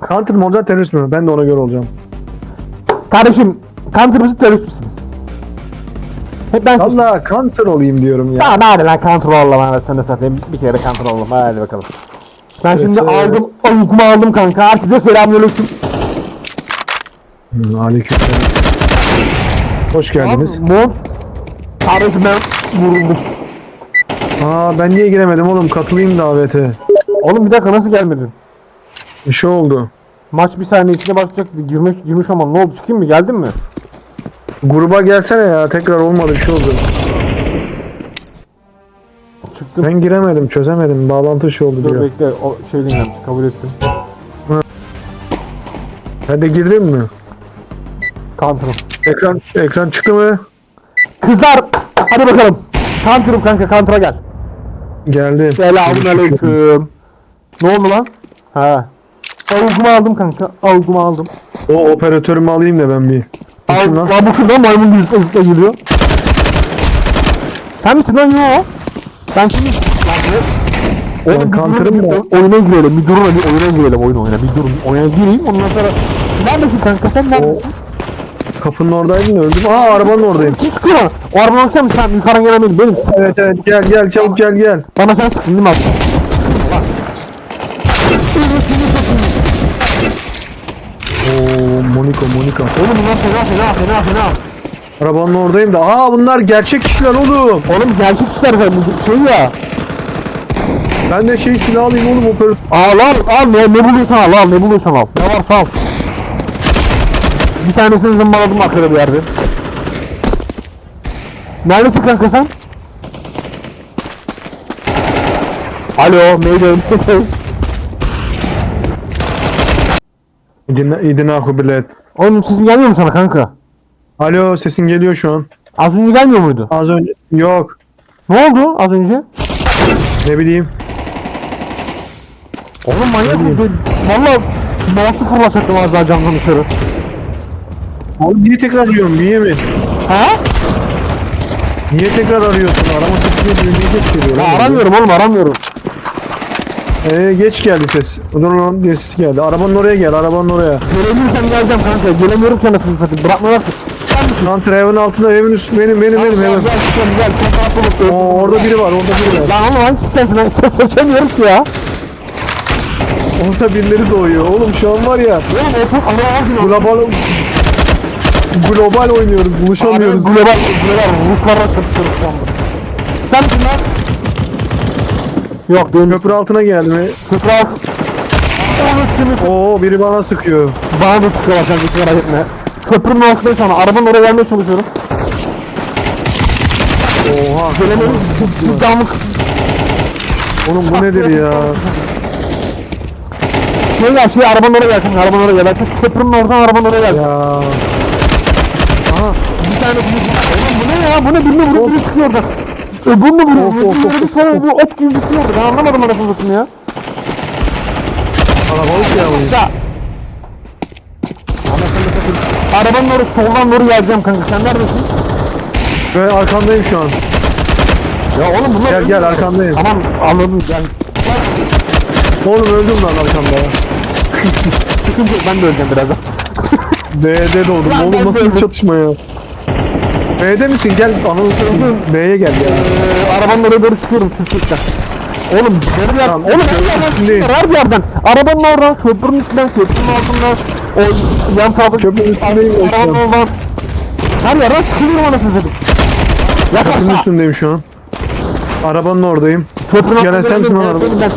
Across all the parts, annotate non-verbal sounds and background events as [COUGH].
Counter mı olacak terörist mü? Ben de ona göre olacağım. Kardeşim counter mısın terörist misin? Hep ben seçtim. Valla counter olayım diyorum ya. Tamam hadi lan counter olalım de satayım. Bir kere counter olalım hadi bakalım. Ben Evet, şimdi evet. aldım, uykumu aldım kanka. Herkese selamünaleyküm. Hı, Aleykümselam. Hoş geldiniz. Mod. Kardeşim ben vuruldum. Aa ben niye giremedim oğlum? Katılayım davete. Oğlum bir dakika nasıl gelmedin? Bir şey oldu. Maç bir saniye içine başlayacaktı. Girmiş, girmiş ama ne oldu? Çıkayım mı? Geldin mi? Gruba gelsene ya. Tekrar olmadı bir şey oldu. Çıktım. Ben giremedim, çözemedim. Bağlantı şey oldu Dur diyor. bekle. O şeyden gelmiş. Kabul ettim. Hadi girdin mi? Counter'ım. Ekran ekran çıktı mı? Kızlar! Hadi bakalım. Counter'ım kanka. Counter'a gel. Geldi. Selamünaleyküm. Ne oldu lan? Ha. Avucumu aldım kanka. Avucumu aldım. O operatörümü alayım da ben bir. Al, lan? lan bu kim lan maymun gözükle zıpla geliyor. Sen misin lan yo? Ben? Ben Oğlum bir durun, da. bir Oyuna girelim, bir durun hadi oyuna girelim, oyun oyna, bir durun, oyuna gireyim ondan sonra Neredesin kanka sen neredesin? Kapının oradaydın da öldüm. Aa arabanın oradayım. Kim sıkıyor? O arabanın akşam sen yukarı gelen benim, benim. Evet evet gel gel çabuk gel gel. Bana sen sıkın değil mi abi? Monika Monika. Oğlum bunlar fena fena fena fena. Arabanın oradayım da. Aa bunlar gerçek kişiler oğlum. Oğlum gerçek işler sen bu şey ya. Ben de şey silah alayım oğlum operatör. Al al al ne, ne buluyorsan al al ne buluyorsan al. Ne varsa al. Bir tanesini zımbaladım arkada bir yerde. Neredesin kanka sen? Alo, Mayday. İdina, idina bilet. Oğlum sesim gelmiyor mu sana kanka? Alo sesin geliyor şu an. Az önce gelmiyor muydu? Az önce yok. Ne oldu az önce? Ne bileyim. Oğlum manyak mı? Valla mouse'u fırlatacaktım az daha camdan dışarı. Oğlum niye tekrar arıyorum? Niye mi? Ha? Niye tekrar arıyorsun? Arama sesi geliyor. Niye geç geliyor? Ya aramıyorum oğlum aramıyorum. Ee, geç geldi ses. Dur lan diye ses geldi. Arabanın oraya gel. Arabanın oraya. Gelebilirsem geleceğim kanka. Gelemiyorum ki anasını satayım. Bırakmıyorlar ki. Counter evin altında evin üstü benim benim benim evim. gel gel gel. Oo, orada biri var orada biri var. Lan oğlum hangisi sensin? Ben ses seçemiyorum ki ya. Orada birileri doğuyor. Oğlum şu an var ya. Oğlum ana ağzına. Global global oynuyoruz. Buluşamıyoruz. Global, global Ruslarla çatışıyoruz şu anda. Sen lan? Yok değil. Köprü altına geldi? Köprü. Onu sümük. Oo biri bana sıkıyor. Bana da sıkıyorlar sen hiç merak etme. Köprünün altındayım an. Arabanın oraya gelmeye çalışıyorum. Oha. Gelemiyorum. Bir damlık. Oğlum bu nedir ya? Şey ya şey arabanın oraya gelsin. Arabanın oraya gel. Şu köprünün oradan arabanın oraya gelsin. Ya. Aha. Bir tane bunu. Oğlum bu ne ya? Bu ne? Birini vurup biri çıkıyor orada. Öbürünü vuruyor. Of, of, of, of, Sonra bu ot gibi çıkıyordu. Ben anlamadım arasını satayım ya. Kalabalık ya bu. Ya. Anasını satayım. Arabanın oraya soldan doğru geleceğim kanka. Sen neredesin? Ben arkandayım şu an. Ya oğlum bunlar... Gel gel arkandayım. Tamam anladım gel. Oğlum öldüm lan arkamda. [LAUGHS] Sıkıntı yok ben de öleceğim birazdan. B'de doğdum. Oğlum nasıl bir çatışma ya? B'de misin? Gel Anadolu B'ye gel ya. Ee, arabanın oraya doğru çıkıyorum Türkçük'ten. Oğlum yer, Tamam, oğlum her yerden her yerden. Arabanın oradan, köprünün üstünden, köprünün altından, o yan tarafı, Köprünün üstündeyim arabanın an. oradan. Her yerden çıkıyorum anasını satayım. Köprünün üstündeyim şu an. Arabanın oradayım. Köprünün Gelen sen misin lan benim, araba? ben.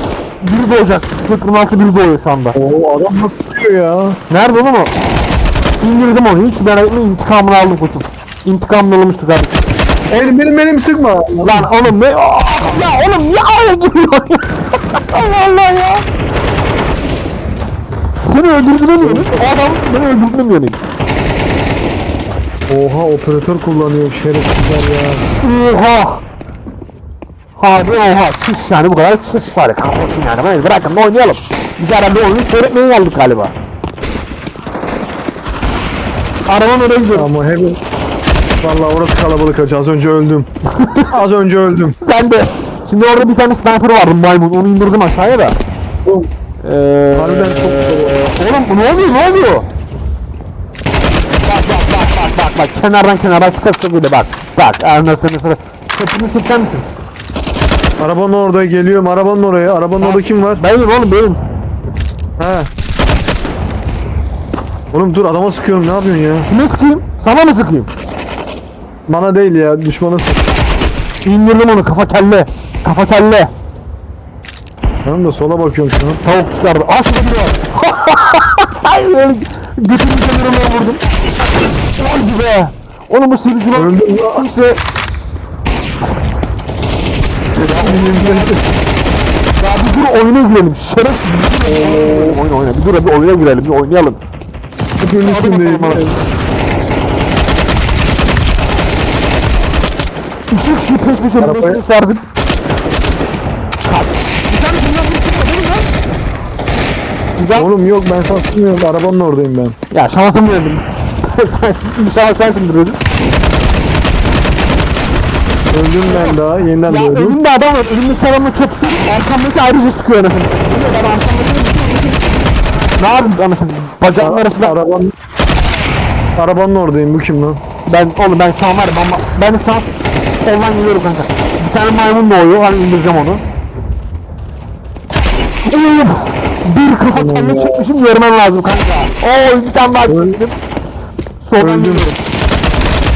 Biri doğacak. Köprünün altı biri doğuyor şu anda. Oo adam nasıl ya? Nerede oğlum o? İndirdim onu. Hiç merak etme intikamını aldım koçum. İntikamını almıştı kardeşim. Benim benim benim sıkma. Lan oğlum ne? Aa, Ya oğlum araya giriyor ya? Allah Allah ya. Seni yemin? O adam beni öldürdüğüne mi yemin? Oha operatör kullanıyor şerefsizler ya. Oha. Hadi oha. Çüş yani bu kadar çüş var. Kahretsin yani. Hadi bırakın da oynayalım. Biz herhalde oyunu seyretmeye geldik galiba. Arabanın oraya gidiyorum. Ama hep Vallahi orası kalabalık acı. Az önce öldüm. [LAUGHS] Az önce öldüm. Ben de. Şimdi orada bir tane sniper vardı maymun. Onu indirdim aşağıya da. Oğlum, Eee... Harbiden çok Oğlum ne oluyor ne oluyor? Bak bak bak bak bak bak kenardan kenara sıkı sıkı bak. Bak anasını sıra. Köprünü kimsen misin? Arabanın orada geliyorum. Arabanın oraya. Arabanın orada kim var? Benim oğlum benim. He. Oğlum dur adama sıkıyorum. Ne yapıyorsun ya? Kime sıkayım? Sana mı sıkayım? Bana değil ya. Düşmana sık. İndirdim onu kafa kelle. Kafa kelle. Tamam da sola bakıyorum şu an. Tavuk çıkardı. Aa şurada biri var. Ay öyle götümü kenarına vurdum. Oldu be. Oğlum bu sivrici lan. Öldüm ya. Bir dur oyuna girelim. Şerefsiz. bir dur. Oyna oyna. Bir dur bir oyuna girelim. Bir oynayalım. Bugün üstündeyim. İki kişi peş peşe Arabaya- birleşmiş sardık. Güzel. Oğlum yok ben sarsılmıyorum. Arabanın oradayım ben. Ya şansım verdim. [LAUGHS] İnşallah sensin diyordun. Öldüm ben daha. Yeniden Ya doğdum. önümde adam var. Önümdeki adamla çatışıyor. Arkamdaki ayrıca sıkıyor anasını. Arkamdaki Ne yapayım anasını? Bacağımın arasında. Arabanın Arabanın oradayım. Bu kim lan? Ben oğlum ben şu an var ya, ben, ben şu an soldan geliyorum kanka. Bir tane maymun doğuyor. Hani indireceğim onu. Oğlum, Bir kafa kelle çıkmışım görmen lazım kanka. Oo bir tane daha çıktım. Soldan geliyorum.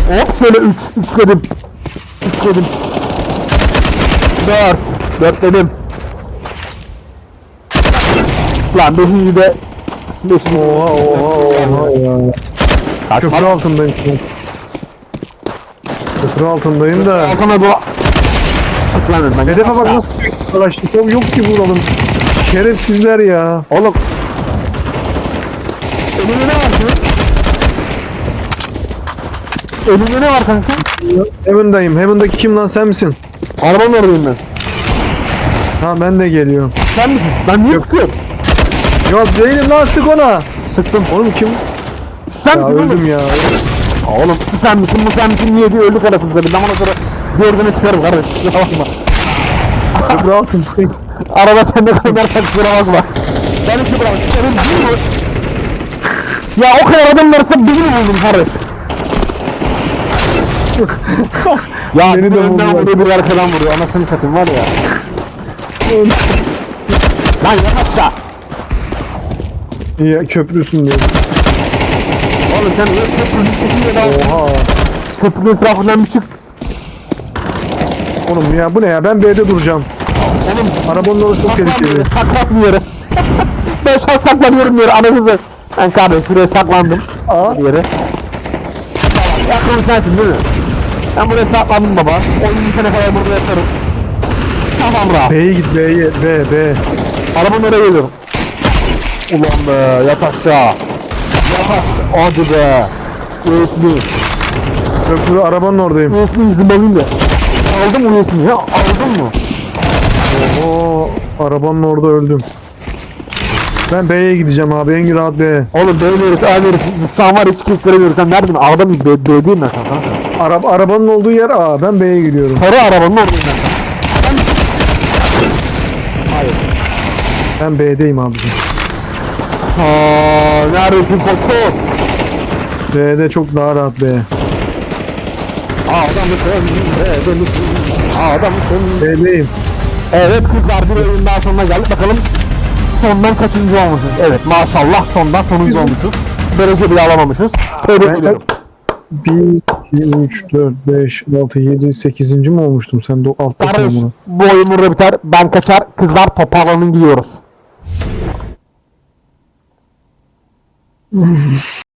Hop şöyle 3. 3 dedim. 3 dedim. 4. 4 dedim. Lan 5. de 5. Oha oha oha. Köprü altındayım şu Köprü altındayım da. Altına doğru. Tıklanır ben. Hedefe bak nasıl arkadaşlık yok, ki vuralım. Şerefsizler ya. Oğlum. Önünde ne var senin? Önünde ne var kanka? Heaven'dayım. Heaven'daki kim lan sen misin? Arabanın oradayım ben. Ha ben de geliyorum. Sen misin? Ben niye Yok. sıkıyorum? Yok değilim lan sık ona. Sıktım. Oğlum kim? Sen Ya misin öldüm oğlum? ya. Oğlum şu sen misin bu sen misin niye diye öldük arasında bir zaman sonra gördüğünü sıkarım kardeş. Kusura bakma. Köprü altındayım. [LAUGHS] Araba sende kaynarken kusura bakma. Ben işi bırak. Senin değil mi? Ya o kadar adam varsa beni mi buldun kardeş? [LAUGHS] ya Beni de önden vuruyor bir arkadan vuruyor. Anasını satayım var ya. Lan yat aşağı. İyi köprü üstündeyim. Oğlum sen köprünün üstünde daha Oha. köprünün etrafından bir çık. Oğlum ya bu ne ya ben B'de duracağım. Oğlum Arabanın orası çok tehlikeli. saklan bir yere. [LAUGHS] ben şu an saklanıyorum yere anasını. Ben kardeş şuraya saklandım. Aa. Bir yere. Yakın sensin değil mi? Ben buraya saklandım baba. 10 sene kadar burada yatarım. Tamam rahat. B'ye git B'ye. B B. Arabanın oraya geliyorum. Ulan be yat aşağı. Aşağı. Hadi be. USB. Köprü arabanın oradayım. USB izin alayım da. Aldım USB'yi ya. Aldın mı? Oo arabanın orada öldüm. Ben B'ye gideceğim abi en rahat B. Oğlum beğeniyoruz, ağlıyoruz. Şu an var hiç kestiremiyoruz. Sen neredesin? Ağda mı? B, B değil mi sen? Ha? Araba, arabanın olduğu yer A. Ben B'ye gidiyorum. Sarı arabanın oradayım ben. Ben B'deyim abi. Aa, neredesin koçum? B'de çok daha rahat B. Adamısın, adamısın, adamısın. B'deyim. Evet kızlar bir oyun daha sonuna geldik. Bakalım sondan kaçıncı olmuşuz? Evet maşallah sondan sonuncu olmuşuz. Derece bile alamamışız. Tebrik Ben- ediyorum. 1, 2, 3, 4, 5, 6, 7, 8. mi olmuştum? Sen de alttasın Kardeş bunu. bu oyun burada biter. Ben kaçar. Kızlar toparlanın gidiyoruz. Mm.